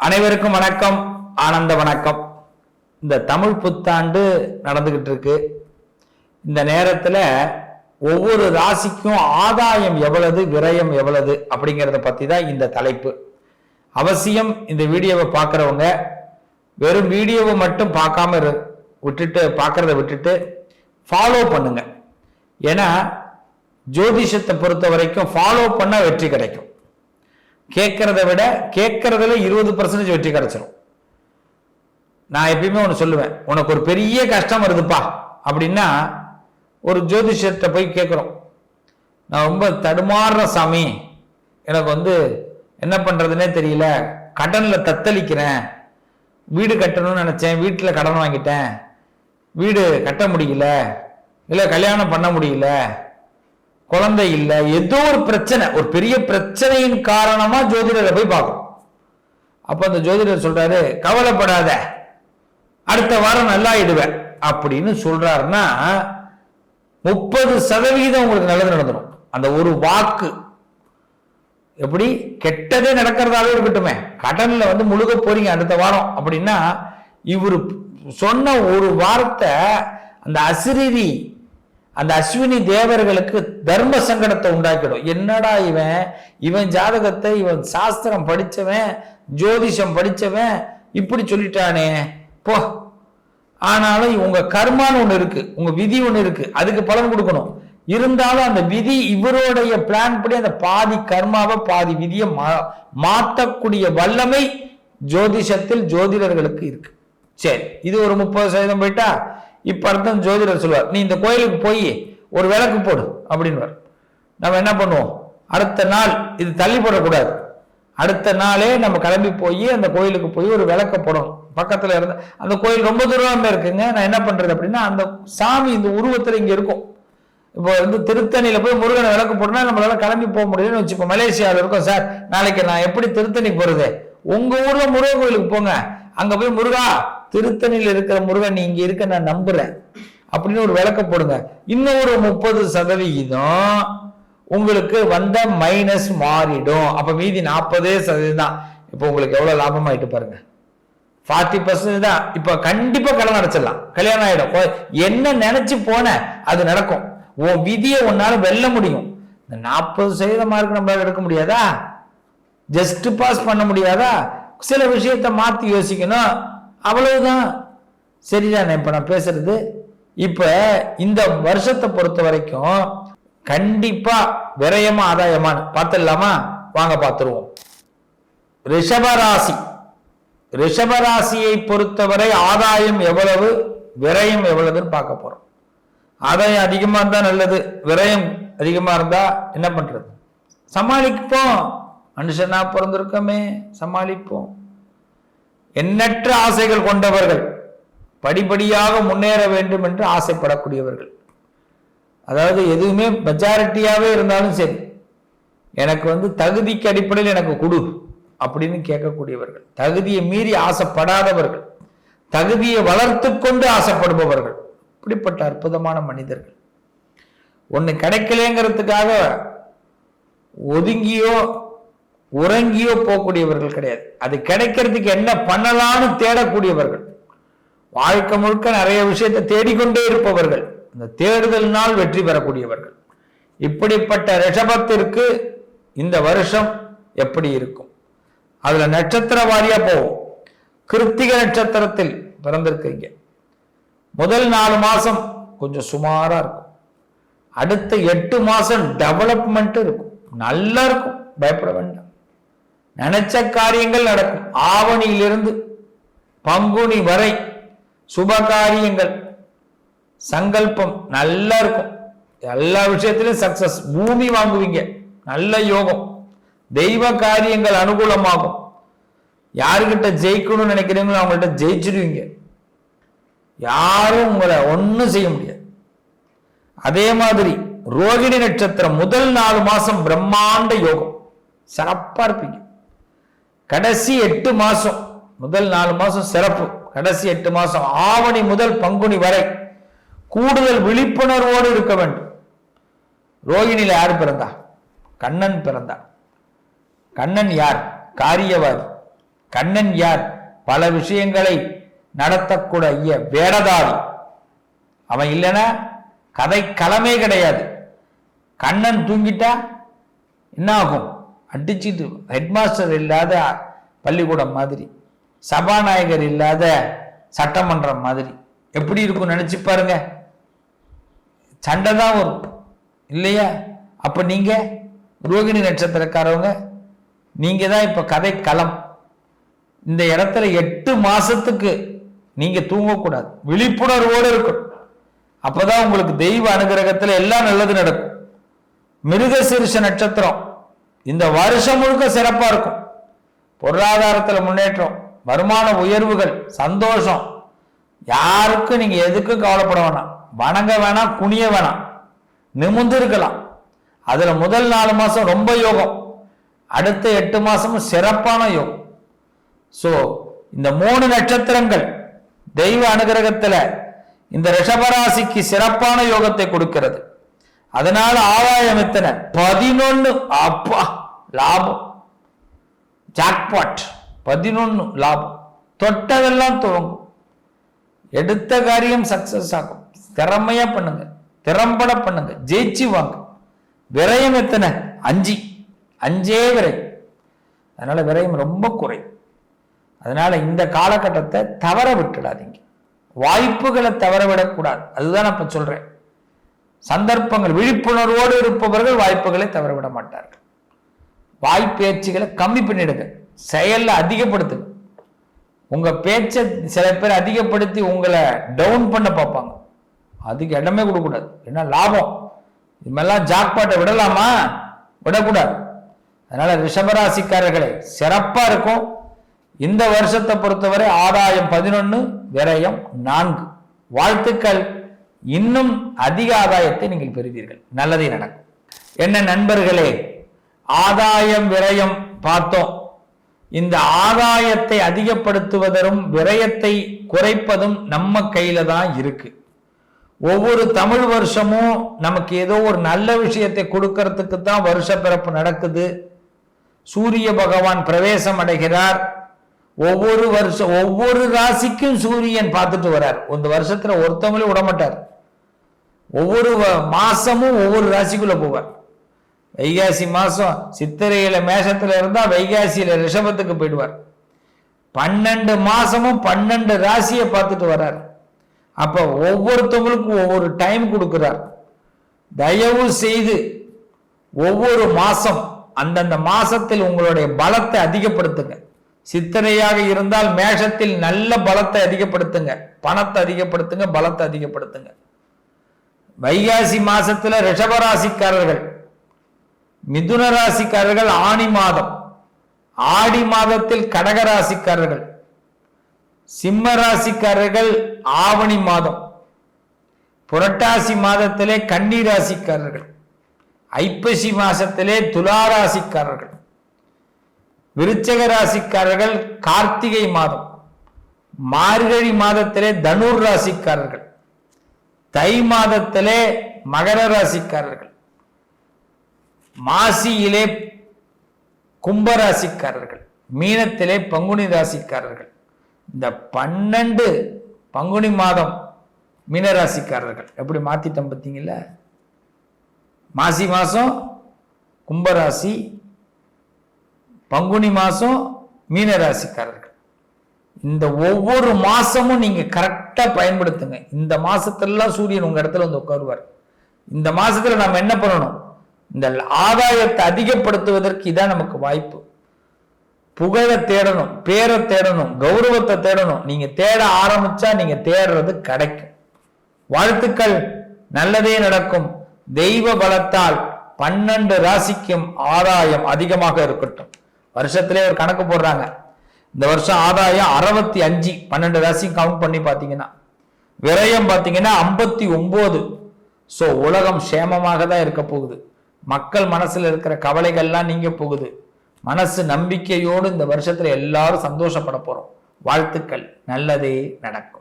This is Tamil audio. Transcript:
அனைவருக்கும் வணக்கம் ஆனந்த வணக்கம். இந்த தமிழ் புத்தாண்டு நடந்துகிட்டு இருக்கு. இந்த நேரத்துல ஒவ்வொரு ராசிக்கும் ஆதாயம் எவ்வளவு விரயம் எவ்வளவு அப்படிங்கிறத பத்தி தான் இந்த தலைப்பு. அவசியம் இந்த வீடியோவை பார்க்குறவங்க வெறும் வீடியோவை மட்டும் பார்க்காம இரு- விட்டுட்டு பார்க்கறத விட்டுட்டு ஃபாலோ பண்ணுங்க. ஏன்னா ஜோதிஷத்தை பொறுத்த வரைக்கும் ஃபாலோ பண்ணா வெற்றி கிடைக்கும். கேட்கறத விட கேட்கறதுல இருபது பர்சன்டேஜ் வெற்றி கிடைச்சிரும். நான் எப்பயுமே ஒன்று சொல்லுவேன் உனக்கு ஒரு பெரிய கஷ்டம் வருதுப்பா அப்படின்னா ஒரு ஜோதிஷத்தை போய் கேட்குறோம். நான் ரொம்ப தடுமாறுற சாமி எனக்கு வந்து என்ன பண்ணுறதுனே தெரியல கடனில் தத்தளிக்கிறேன் வீடு கட்டணும்னு நினச்சேன் வீட்டில் கடன் வாங்கிட்டேன் வீடு கட்ட முடியல இல்லை கல்யாணம் பண்ண முடியல குழந்தை இல்லை ஏதோ ஒரு பிரச்சனை ஒரு பெரிய பிரச்சனையின் காரணமா ஜோதிடரை போய் பார்க்கும் அப்ப அந்த ஜோதிடர் சொல்றாரு கவலைப்படாத அடுத்த வாரம் நல்லா இடுவேன் அப்படின்னு சொல்றாருன்னா முப்பது சதவிகிதம் உங்களுக்கு நல்லது நடந்துடும் அந்த ஒரு வாக்கு. எப்படி? கெட்டதே நடக்கிறதாவே இருக்கட்டுமே. கடன்ல வந்து முழுக போறீங்க அடுத்த வாரம் அப்படின்னா இவர் சொன்ன ஒரு வார்த்தை அந்த அசிரிதி அந்த அஸ்வினி தேவர்களுக்கு தர்ம சங்கடத்தை உண்டாக்கிடும். என்னடா இவன்? இவன் ஜாதகத்தை இவன் சாஸ்திரம் படித்தவன் ஜோதிஷம் படித்தவன் இப்படி சொல்லிட்டானே. போ. ஆனாலும் உங்க கர்மான்னு ஒன்று இருக்கு உங்க விதி ஒன்று இருக்கு அதுக்கு பலன் கொடுக்கணும். இருந்தாலும் அந்த விதி இவருடைய பிளான் படி அந்த பாதி கர்மாவை பாதி விதியை மா- மாற்றக்கூடிய வல்லமை ஜோதிஷத்தில் ஜோதிடர்களுக்கு இருக்கு. சரி இது ஒரு முப்பது சதவீதம் போயிட்டா? இப்ப அர்த்தம் ஜோதிடர் சொல்லுவார் நீ இந்த கோயிலுக்கு போய் ஒரு விளக்கு போடு அப்படின்னுவார். நம்ம என்ன பண்ணுவோம்? அடுத்த நாள் இது தள்ளி போடக்கூடாது. அடுத்த நாளே நம்ம கிளம்பி போய் அந்த கோயிலுக்கு போய் ஒரு விளக்க போடணும். பக்கத்துல இருந்த அந்த கோயில் ரொம்ப தூரமாக இருக்குங்க. நான் என்ன பண்றது அப்படின்னா அந்த சாமி இந்த உருவத்துல இங்க இருக்கும். இப்போ வந்து திருத்தணியில போய் முருகனை விளக்கு போட்டோம்னா நம்மளால கிளம்பி போக முடியும்னு வச்சுப்போம் மலேசியாவில் இருக்கோம். சார் நாளைக்கு நான் எப்படி திருத்தணி போறது? உங்க ஊர்ல முருகன் கோயிலுக்கு போங்க. அங்க போய் முருகா திருத்தணியில் இருக்கிற முருகன் நீ இங்க இருக்க நான் நம்புறேன். அப்படின்னு ஒரு விளக்க போடுங்க. இன்னும் ஒரு முப்பது சதவிகிதம் உங்களுக்கு வந்த மைனஸ் மாறிடும். அப்ப மீதி நாற்பதே சதவீதம் தான். இப்போ உங்களுக்கு எவ்வளவு லாபமாயிட்டு பாருங்க. ஃபார்ட்டி பர்சன்ட் தான். இப்ப கண்டிப்பா கடன் அடைச்சிடலாம். கல்யாணம் ஆயிடும். என்ன நினைச்சு போன அது நடக்கும். உன் விதியை உன்னால வெல்ல முடியும். இந்த நாற்பது சதவீத மார்க் நம்மளால எடுக்க முடியாதா? ஜஸ்ட் பாஸ் பண்ண முடியாதா? சில விஷயத்த மாத்தி யோசிக்கணும். அவ்வளவுதான். சரிதானே இப்போ நான் பேசுறது? இப்போ இந்த வருஷத்தை பொறுத்த வரைக்கும் கண்டிப்பா விரயமா ஆதாயமான்னு பார்த்துடலாமா? வாங்க பார்த்துருவோம். ரிஷபராசி. ரிஷபராசியை பொறுத்தவரை ஆதாயம் எவ்வளவு விரயம் எவ்வளவுன்னு பார்க்க போறோம். ஆதாயம் அதிகமாக இருந்தால் நல்லது விரயம் அதிகமாக இருந்தால் என்ன பண்ணுறது சமாளிப்போம். மனுஷனா பிறந்திருக்கோமே சமாளிப்போம். எண்ணற்ற ஆசைகள் கொண்டவர்கள் படிப்படியாக முன்னேற வேண்டும் என்று ஆசைப்படக்கூடியவர்கள். அதாவது எதுவுமே மெஜாரிட்டியாகவே இருந்தாலும் சரி எனக்கு வந்து தகுதிக்கு அடிப்படையில் எனக்கு கொடு அப்படின்னு கேட்கக்கூடியவர்கள். தகுதியை மீறி ஆசைப்படாதவர்கள் தகுதியை வளர்த்து கொண்டு ஆசைப்படுபவர்கள். இப்படிப்பட்ட அற்புதமான மனிதர்கள். ஒன்று கிடைக்கலேங்கிறதுக்காக ஒதுங்கியோ உறங்கியோ போகக்கூடியவர்கள் கிடையாது. அது கிடைக்கிறதுக்கு என்ன பண்ணலாம்னு தேடக்கூடியவர்கள். வாழ்க்கை முழுக்க நிறைய விஷயத்தை தேடிக்கொண்டே இருப்பவர்கள். அந்த தேடுதலினால் வெற்றி பெறக்கூடியவர்கள். இப்படிப்பட்ட ரிஷபத்திற்கு இந்த வருஷம் எப்படி இருக்கும்? அதுல நட்சத்திர வாரியா போவோம். கிருத்திக நட்சத்திரத்தில் பிறந்திருக்கீங்க முதல் நாலு மாசம் கொஞ்சம் சுமாரா இருக்கும். அடுத்த எட்டு மாசம் டெவலப்மெண்ட் இருக்கும். நல்லா இருக்கும். பயப்பட வேண்டாம். நினைச்ச காரியங்கள் நடக்கும். ஆவணியிலிருந்து பங்குனி வரை சுப காரியங்கள் சங்கல்பம் நல்லா இருக்கும். எல்லா விஷயத்திலும் சக்சஸ் பூமி வாங்குவீங்க. நல்ல யோகம். தெய்வ காரியங்கள் அனுகூலமாகும். யாருக்கிட்ட ஜெயிக்கணும்னு நினைக்கிறீங்களோ அவங்கள்ட்ட ஜெயிச்சிடுவீங்க. யாரும் உங்களை ஒன்றும் செய்ய முடியாது. அதே மாதிரி ரோகிணி நட்சத்திரம் முதல் நாலு மாசம் பிரம்மாண்ட யோகம். சிறப்பா இருப்பீங்க. கடைசி எட்டு மாசம் முதல் நாலு மாசம் சிறப்பு. கடைசி எட்டு மாசம் ஆவணி முதல் பங்குனி வரை கூடுதல் விழிப்புணர்வோடு இருக்க வேண்டும். ரோகிணியில் யார் பிறந்தா? கண்ணன் பிறந்தார் கண்ணன் யார்? காரியவாதி. கண்ணன் யார்? பல விஷயங்களை நடத்தக்கூடிய வேடதாரி அவன் இல்லைன்னா கதை களமே கிடையாது. கண்ணன் தூங்கிட்டா என்ன ஆகும்? அடிச்சுட்டு ஹெட்மாஸ்டர் இல்லாத பள்ளிக்கூடம் மாதிரி சபாநாயகர் இல்லாத சட்டமன்றம் மாதிரி. எப்படி இருக்கும் நினச்சி பாருங்க. சண்டை தான் வரும். இல்லையா? அப்போ நீங்கள் ரோகிணி நட்சத்திரக்காரவங்க நீங்கள் தான் இப்போ கதை களம். இந்த இடத்துல எட்டு மாதத்துக்கு நீங்கள் தூங்கக்கூடாது. விழிப்புணர்வோடு இருக்கும் அப்பதான் உங்களுக்கு தெய்வ அனுகிரகத்தில் எல்லாம் நல்லது நடக்கும். மிருகசீரிஷ நட்சத்திரம் இந்த வருஷம் முழுக்க சிறப்பாக இருக்கும். பொருளாதாரத்தில் முன்னேற்றம் வருமான உயர்வுகள் சந்தோஷம். யாருக்கும் நீங்கள் எதுக்கும் கவலைப்பட வேணாம். வணங்க வேணாம் குனிய வேணாம். நிமிந்து இருக்கலாம். அதில் முதல் நாலு மாதம் ரொம்ப யோகம். அடுத்த எட்டு மாதமும் சிறப்பான யோகம். ஸோ இந்த மூணு நட்சத்திரங்கள் தெய்வ அனுகிரகத்தில் இந்த ரிஷபராசிக்கு சிறப்பான யோகத்தை கொடுக்கிறது. அதனால ஆதாயம் எத்தனை? பதினொன்னு. அப்பா லாபம். ஜாக்பாட் பதினொன்னு லாபம். தொட்டதெல்லாம் துவங்கும். எடுத்த காரியம் சக்சஸ் ஆகும். திறமையா பண்ணுங்க. திறம்பட பண்ணுங்க. ஜெயிச்சு வாங்க. விரயம் எத்தனை? அஞ்சு. அஞ்சே விரயம். அதனால விரயம் ரொம்ப குறையும் அதனால இந்த காலகட்டத்தை தவற விட்டுடாதீங்க. வாய்ப்புகளை தவற விடக்கூடாது அதுதான் நான் இப்ப சொல்றேன். சந்தர்ப்பங்கள் விழிப்புணர்வோடு இருப்பவர்கள் வாய்ப்புகளை தவறவிட மாட்டார்கள். வாய்ப்பேச்சுகளை கம்மி பண்ணிடுங்க. செயலில் அதிகப்படுத்துங்க. உங்கள் பேச்சை சில பேர் அதிகப்படுத்தி உங்களை டவுன் பண்ண பார்ப்பாங்க. அதுக்கு இடமே கொடுக்கக்கூடாது. என்ன லாபம். இது மாதிரிலாம் ஜாக்பாட்டை விடலாமா? விடக்கூடாது. அதனால ரிஷபராசிக்காரர்களே சிறப்பாக இருக்கும். இந்த வருஷத்தை பொறுத்தவரை ஆதாயம் பதினொன்று விரயம் நான்கு. வாழ்த்துக்கள். இன்னும் அதிக ஆதாயத்தை நீங்கள் பெறுவீர்கள். நல்லதே நடக்கும். என்ன நண்பர்களே ஆதாயம் விரயம் பார்த்தோம். இந்த ஆதாயத்தை அதிகப்படுத்துவதும் விரயத்தை குறைப்பதும் நம்ம கையில தான் இருக்கு. ஒவ்வொரு தமிழ் வருஷமும் நமக்கு ஏதோ ஒரு நல்ல விஷயத்தை கொடுக்கறதுக்கு தான் வருஷ பிறப்பு நடக்குது. சூரிய பகவான் பிரவேசம் அடைகிறார். ஒவ்வொரு வருஷம் ஒவ்வொரு ராசிக்கும் சூரியன் பார்த்துட்டு வரார். இந்த வருஷத்துல ஒருத்தவங்களே விடமாட்டார். ஒவ்வொரு வ- மாசமும் ஒவ்வொரு ராசிக்குள்ள போவார். வைகாசி மாசம் சித்திரையில மேஷத்துல இருந்தா வைகாசியில ரிஷபத்துக்கு போயிடுவார். பன்னெண்டு மாசமும் பன்னெண்டு ராசியை பார்த்துட்டு வர்றார் அப்ப ஒவ்வொருத்தவங்களுக்கும் ஒவ்வொரு டைம் கொடுக்கிறார். தயவு செய்து ஒவ்வொரு மாசம் அந்தந்த மாசத்தில் உங்களுடைய பலத்தை அதிகப்படுத்துங்க. சித்தனையாக இருந்தால் மேஷத்தில் நல்ல பலத்தை அதிகப்படுத்துங்க. பணத்தை அதிகப்படுத்துங்க பலத்தை அதிகப்படுத்துங்க. வைகாசி மாசத்துல ரிஷபராசிக்காரர்கள் மிதுன ராசிக்காரர்கள் ஆணி மாதம். ஆடி மாதத்தில் கடக ராசிக்காரர்கள் சிம்ம ராசிக்காரர்கள் ஆவணி மாதம். புரட்டாசி மாதத்திலே கன்னி ராசிக்காரர்கள் ஐப்பசி மாசத்திலே துலா ராசிக்காரர்கள். விருச்சக ராசிக்காரர்கள் கார்த்திகை மாதம். மார்கழி மாதத்திலே தனுர் ராசிக்காரர்கள். தை மாதத்திலே மகர ராசிக்காரர்கள். மாசியிலே கும்பராசிக்காரர்கள் மீனத்திலே பங்குனி ராசிக்காரர்கள். இந்த பன்னெண்டு பங்குனி மாதம் மீனராசிக்காரர்கள் எப்படி மாற்றிட்டோம் பார்த்தீங்களா? மாசி மாதம் கும்பராசி பங்குனி மாசம் மீனராசிக்காரர்கள். இந்த ஒவ்வொரு மாதமும் நீங்கள் கரெக்டாக பயன்படுத்துங்க. இந்த மாதத்துலலாம் சூரியன் உங்கள் இடத்துல வந்து உட்காருவார். இந்த மாதத்தில் நம்ம என்ன பண்ணணும்? இந்த ஆதாயத்தை அதிகப்படுத்துவதற்கு இதான் நமக்கு வாய்ப்பு. புகழை தேடணும் பேரை தேடணும் கௌரவத்தை தேடணும். நீங்கள் தேட ஆரம்பிச்சா நீங்கள் தேடுறது கிடைக்கும். வாழ்த்துக்கள். நல்லதே நடக்கும். தெய்வ பலத்தால் பன்னெண்டு ராசிக்கும் ஆதாயம் அதிகமாக இருக்கட்டும். வருஷத்திலே ஒரு கணக்கு போடுறாங்க. இந்த வருஷம் ஆதாயம் அறுபத்தி அஞ்சு பன்னெண்டு ராசியும் கவுண்ட் பண்ணி பார்த்தீங்கன்னா விரயம் பார்த்தீங்கன்னா ஐம்பத்தி ஒம்பது ஸோ உலகம் சேமமாக தான் இருக்க போகுது. மக்கள் மனசில் இருக்கிற கவலைகள்லாம் நீங்க போகுது. மனசு நம்பிக்கையோடு இந்த வருஷத்துல எல்லாரும் சந்தோஷப்பட போறோம். வாழ்த்துக்கள். நல்லதே நடக்கும்.